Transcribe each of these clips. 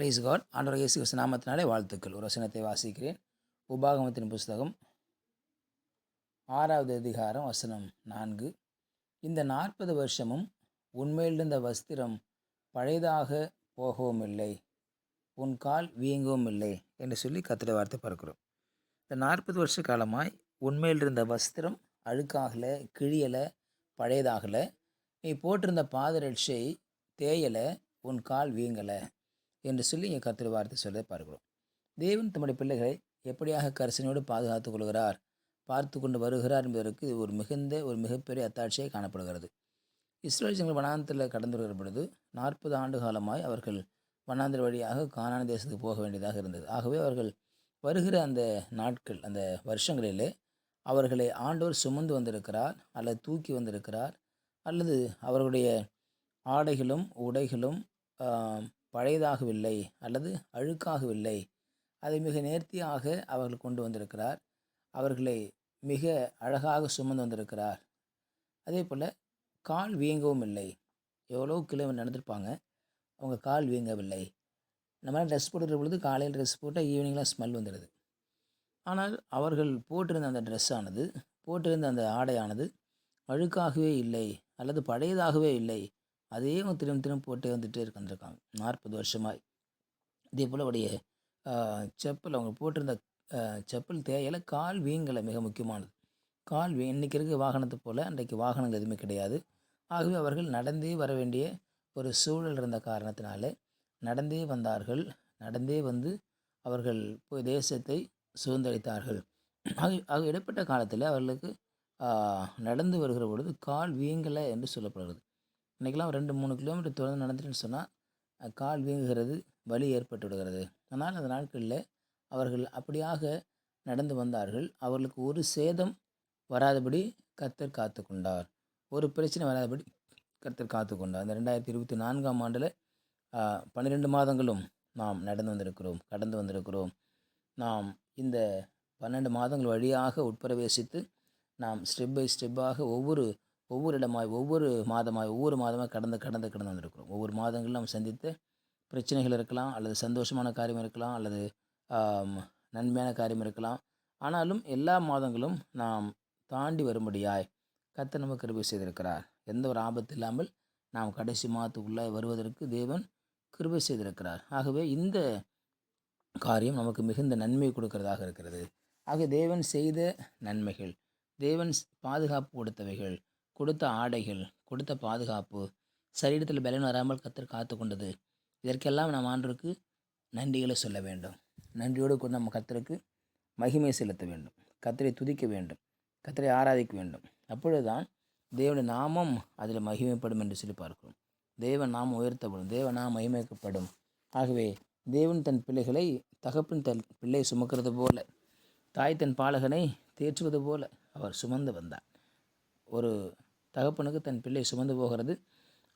Price God ஆண்டவர் இயேசு கிறிஸ்து நாமத்தினாலே வாழ்த்துக்கள். ஒரு வசனத்தை வாசிக்கிறேன். உபாகமத்தின் புஸ்தகம் ஆறாவது அதிகாரம் வசனம் நான்கு. இந்த நாற்பது வருஷமும் உண்மையிலிருந்த வஸ்திரம் பழையதாக போகவும் இல்லை உன் கால் வீங்கவும் இல்லை என்று சொல்லி கத்திர வார்த்தை பார்க்கிறோம் இந்த நாற்பது வருஷ காலமாய் உண்மையிலிருந்த வஸ்திரம் அழுக்காகலை கிழியலை பழையதாகலை நீ போட்டிருந்த பாதரட்சை தேயலை உன் கால் வீங்கலை. என்று சொல்லி இங்கே கத்திர வார்த்தை சொல்வதை பார்க்கிறோம். தேவன் தம்முடைய பிள்ளைகளை எப்படியாக கரிசனையோடு பாதுகாத்துக் கொள்கிறார் பார்த்து கொண்டு வருகிறார் என்பதற்கு இது ஒரு மிகுந்த ஒரு மிகப்பெரிய அத்தாட்சியை காணப்படுகிறது. இஸ்ரேல் ஜனங்கள் வனாந்தத்தில் கடந்து வருகிற பொழுது நாற்பது ஆண்டு காலமாய் அவர்கள் வனாந்தர் வழியாக கானான தேசத்துக்கு போக வேண்டியதாக இருந்தது. ஆகவே அவர்கள் வருகிற அந்த நாட்கள் அந்த வருஷங்களிலே அவர்களை ஆண்டவர் சுமந்து வந்திருக்கிறார் அல்லது தூக்கி வந்திருக்கிறார் அல்லது அவர்களுடைய ஆடைகளும் உடைகளும் பழையதாகவில்லை அல்லது அழுக்காகவில்லை. அதை மிக நேர்த்தியாக அவர்கள் கொண்டு வந்திருக்கிறார். அவர்களை மிக அழகாக சுமந்து வந்திருக்கிறார். அதே போல் கால் வீங்கவும் இல்லை. எவ்வளோ கிலோமீட்டர் நடந்திருப்பாங்க. அவங்க கால் வீங்கவில்லை. நம்ம ட்ரெஸ் போட்டுக்கிற பொழுது காலையில் ட்ரெஸ் போட்டால் ஈவினிங்லாம் ஸ்மெல் வந்துடுது. ஆனால் அவர்கள் போட்டிருந்த அந்த ட்ரெஸ் ஆனது போட்டிருந்த அந்த ஆடையானது அழுக்காகவே இல்லை அல்லது பழையதாகவே இல்லை. அதே அவங்க திரும்ப திரும்ப போட்டே வந்துட்டே இருக்க நாற்பது வருஷமாய். இதே போல் அவருடைய செப்பல் அவங்க போட்டிருந்த செப்பல் தேயலை கால் வீங்கலை மிக முக்கியமானது. கால் வீ இன்றைக்கி இருக்க வாகனத்தை போல் அன்றைக்கு வாகனங்கள் எதுவுமே கிடையாது. ஆகவே அவர்கள் நடந்தே வர வேண்டிய ஒரு சூழல் இருந்த காரணத்தினாலே நடந்தே வந்தார்கள். நடந்தே வந்து அவர்கள் போய் தேசத்தை சுதந்திரித்தார்கள். ஆக ஆக இடைப்பட்ட காலத்தில் அவர்களுக்கு நடந்து வருகிற பொழுது கால் வீங்கலை என்று சொல்லப்படுகிறது. இன்றைக்கெல்லாம் ரெண்டு மூணு கிலோமீட்டர் தொடர்ந்து நடந்துட்டுன்னு சொன்னால் கால் வீங்குகிறது வலி ஏற்பட்டு விடுகிறது. ஆனால் அந்த நாட்களில் அவர்கள் அப்படியாக நடந்து வந்தார்கள். அவர்களுக்கு ஒரு சேதம் வராதபடி கர்த்தர் காத்து கொண்டார். ஒரு பிரச்சனை வராதபடி கர்த்தர் காத்து கொண்டார். அந்த ரெண்டாயிரத்தி இருபத்தி நான்காம் ஆண்டில் பன்னிரெண்டு மாதங்களும் நாம் நடந்து வந்திருக்கிறோம் கடந்து வந்திருக்கிறோம். நாம் இந்த பன்னெண்டு மாதங்கள் வழியாக உட்பிரவேசித்து நாம் ஸ்டெப் பை ஸ்டெப்பாக ஒவ்வொரு ஒவ்வொரு இடமாய் ஒவ்வொரு மாதமாய் ஒவ்வொரு மாதமாக கடந்து கடந்து கடந்து வந்திருக்கிறோம். ஒவ்வொரு மாதங்களும் நாம் சந்தித்த பிரச்சனைகள் இருக்கலாம் அல்லது சந்தோஷமான காரியம் இருக்கலாம் அல்லது நன்மையான காரியம் இருக்கலாம். ஆனாலும் எல்லா மாதங்களும் நாம் தாண்டி வரும்படியாய் கத்த நம்ம கிருபை செய்திருக்கிறார். எந்த ஒரு ஆபத்து இல்லாமல் நாம் கடைசி மாதத்துக்குள்ளே வருவதற்கு தேவன் கிருபை செய்திருக்கிறார். ஆகவே இந்த காரியம் நமக்கு மிகுந்த நன்மை கொடுக்கிறதாக இருக்கிறது. ஆக தேவன் செய்த நன்மைகள் தேவன் பாதுகாப்பு கொடுத்தவைகள் கொடுத்த ஆடைகள் கொடுத்த பாதுகாப்பு சரீரத்தில் பலன் வராமல் கத்தர் காத்து கொண்டது. இதற்கெல்லாம் நாம் ஆண்டருக்கு நன்றிகளை சொல்ல வேண்டும். நன்றியோடு கூட நம்ம கத்தருக்கு மகிமை செலுத்த வேண்டும். கத்தரை துதிக்க வேண்டும். கத்தரை ஆராதிக்க வேண்டும். அப்பொழுதுதான் தேவனுடைய நாமம் அதில் மகிமைப்படும் என்று சொல்லி பார்க்கிறோம். தேவன் நாம் உயர்த்தப்படும். தேவன் நாம் மகிமைக்கப்படும். ஆகவே தேவன் தன் பிள்ளைகளை தகப்பின் தன் பிள்ளை சுமக்கிறது போல தாய் தன் பாலகனை தேற்றுவது போல அவர் சுமந்து வந்தார். ஒரு தகப்பனுக்கு தன் பிள்ளை சுமந்து போகிறது.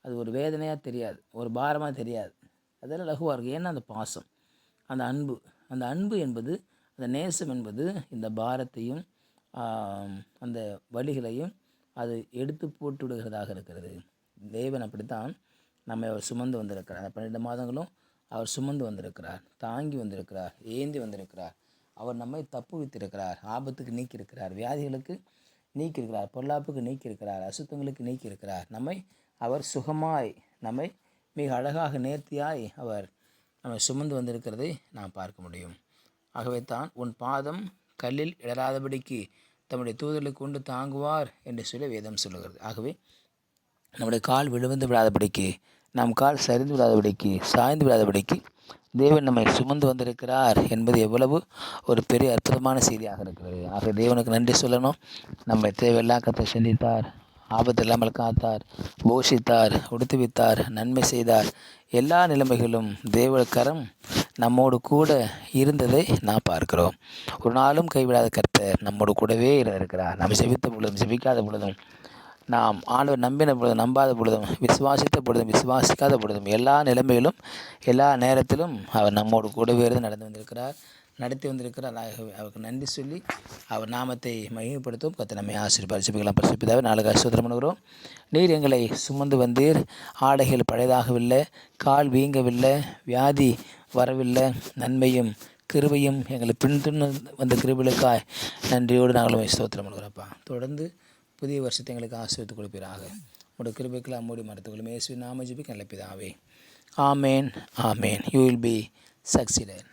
அது ஒரு வேதனையாக தெரியாது ஒரு பாரமாக தெரியாது. அதெல்லாம் லகுவாக இருக்கும் ஏன்னா அந்த பாசம் அந்த அன்பு அந்த அன்பு என்பது அந்த நேசம் என்பது இந்த பாரத்தையும் அந்த வழிகளையும் அது எடுத்து போட்டு விடுகிறதாக இருக்கிறது. தேவன் அப்படித்தான் நம்மை அவர் சுமந்து வந்திருக்கிறார். அந்த பன்னெண்டு மாதங்களும் அவர் சுமந்து வந்திருக்கிறார் தாங்கி வந்திருக்கிறார் ஏந்தி வந்திருக்கிறார். அவர் நம்மை தப்பு வைத்திருக்கிறார் ஆபத்துக்கு நீக்கியிருக்கிறார். வியாதிகளுக்கு நீக்கியிருக்கிறார் பொல்லாப்புக்கு நீக்கியிருக்கிறார் அசுத்தங்களுக்கு நீக்கியிருக்கிறார். நம்மை அவர் சுகமாய் நம்மை மிக அழகாக நேர்த்தியாய் அவர் நம்மை சுமந்து வந்திருக்கிறதை நாம் பார்க்க முடியும். ஆகவே தான் உன் பாதம் கல்லில் இடராதபடிக்கு தம்முடைய தூதர்களை கொண்டு தாங்குவார் என்று சொல்லி வேதம் சொல்லுகிறது. ஆகவே நம்முடைய கால் விழுந்து விடாதபடிக்கு நம் கால் சரிந்து விடாதபடிக்கு சாய்ந்து விடாதபடிக்கு தேவன் நம்மை சுமந்து வந்திருக்கிறார் என்பது எவ்வளவு ஒரு பெரிய அற்புதமான செய்தியாக இருக்கிறது. ஆக தேவனுக்கு நன்றி சொல்லணும். நம்மை தேவையெல்லாம் கத்தை சிந்தித்தார். ஆபத்து இல்லாமல் காத்தார். போஷித்தார். உடுத்துவித்தார். நன்மை செய்தார். எல்லா நிலைமைகளும் தேவ கரம் நம்மோடு கூட இருந்ததை நாம் பார்க்கிறோம். ஒரு நாளும் கைவிடாத கர்த்தர் நம்மோடு கூடவே இருக்கிறார். நாம் செவித்த பொழுதும் செவிக்காத பொழுதும் நாம் ஆண்டவர் நம்பின பொழுதும் நம்பாத பொழுதும் விசுவாசித்த பொழுதும் விசுவாசிக்காத பொழுதும் எல்லா நிலைமையிலும் எல்லா நேரத்திலும் அவர் நம்மோடு கூடவே இருந்து நடந்து வந்திருக்கிறார் நடத்தி வந்திருக்கிறார். ஆகவே அவருக்கு நன்றி சொல்லி அவர் நாமத்தை மகிமைப்படுத்தும். கத்தை நம்மை ஆசீர்வாத சிபிக்கலாம் பரிசுப்பிதாவே நாளுக்கு அசுத்திரம் பண்ணுகிறோம் நீர் எங்களை சுமந்து வந்தீர். ஆடைகள் பழையதாகவில்லை கால் வீங்கவில்லை வியாதி வரவில்லை. நன்மையும் கிருபையும் எங்களை பின்தொன்னு வந்த கிருபைகளுக்காய் நன்றியோடு நாங்களும் ஸ்தோத்திரம் பண்ணுகிறோம்ப்பா தொடர்ந்து புதிய வருஷத்தை எங்களுக்கு ஆசிரியத்து கொடுப்பீராக. உங்களுடைய கிருபைக்கெல்லாம் மூடி மறுத்துக்கொள்ளும். இயேசுவின் நாம ஜெபிக்க நல்ல பிதாவே. ஆமேன் ஆமேன். You will be succeeded